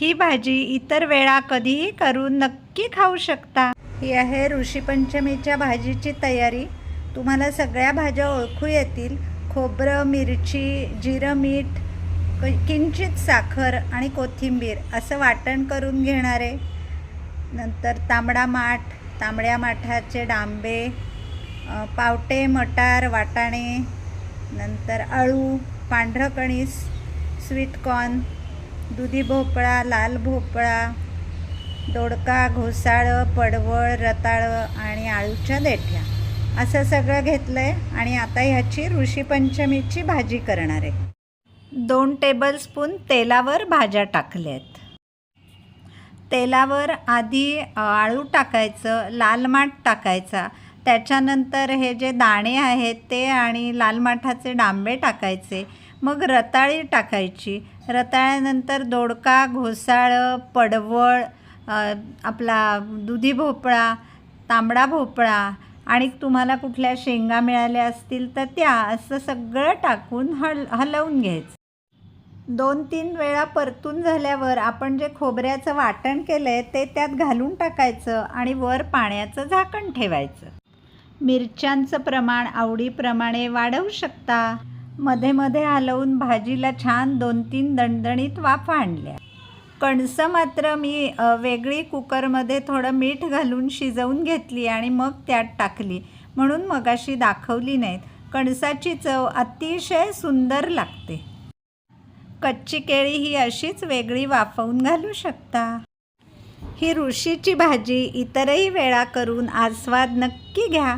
ही भाजी इतर वेळा कधीही करून नक्की खाऊ शकता. ही आहे ऋषीपंचमीच्या भाजीची तयारी. तुम्हाला सगळ्या भाज्या ओळखू येतील. खोबरं मिरची जिरं मीठ क- किंचित साखर आणि कोथिंबीर असं वाटण करून घेणारे. नंतर तांबडा माठ तांबड्या माठाचे डांबे पावटे मटार वाटाणे नंतर अळू पांढरं कणीस स्वीटकॉर्न दुधी भोपळा लाल भोपळा दोडका घोसाळं पडवळ रताळं आणि आळूच्या देठ्या. असं सगळं घेतलं आहे आणि आता ह्याची ऋषीपंचमीची भाजी करणार आहे. दोन टेबलस्पून तेलावर भाज्या टाकल्या आहेत तेलावर आधी आळू टाकायचं लाल माठ टाकायचा. त्याच्यानंतर हे जे दाणे आहेत ते आणि लाल माठाचे डांबे टाकायचे. मग रताळी टाकायची. रताळ्यानंतर दोडका घोसाळं पडवळ आपला दुधी भोपळा तांबडा भोपळा आणि तुम्हाला कुठल्या शेंगा मिळाल्या असतील तर त्या असं सगळं टाकून हल हलवून घ्यायचं. दोन तीन वेळा परतून झाल्यावर आपण जे खोबऱ्याचं वाटण केलं आहे ते त्यात घालून टाकायचं आणि वर पाण्याचं झाकण ठेवायचं. मिरच्यांचं प्रमाण आवडीप्रमाणे वाढवू शकता. मध्ये मध्ये हलवून भाजीला छान दोन तीन दणदणीत वाफा आणल्या. कणसं मात्र मी वेगळी कुकरमध्ये थोडं मीठ घालून शिजवून घेतली आणि मग त्यात टाकली. म्हणून मगाशी दाखवली नाहीत. कणसाची चव अतिशय सुंदर लागते. कच्ची केळी ही अशीच वेगळी वाफवून घालू शकता. ही ऋषीची भाजी इतरही वेळा करून आस्वाद नक्की घ्या.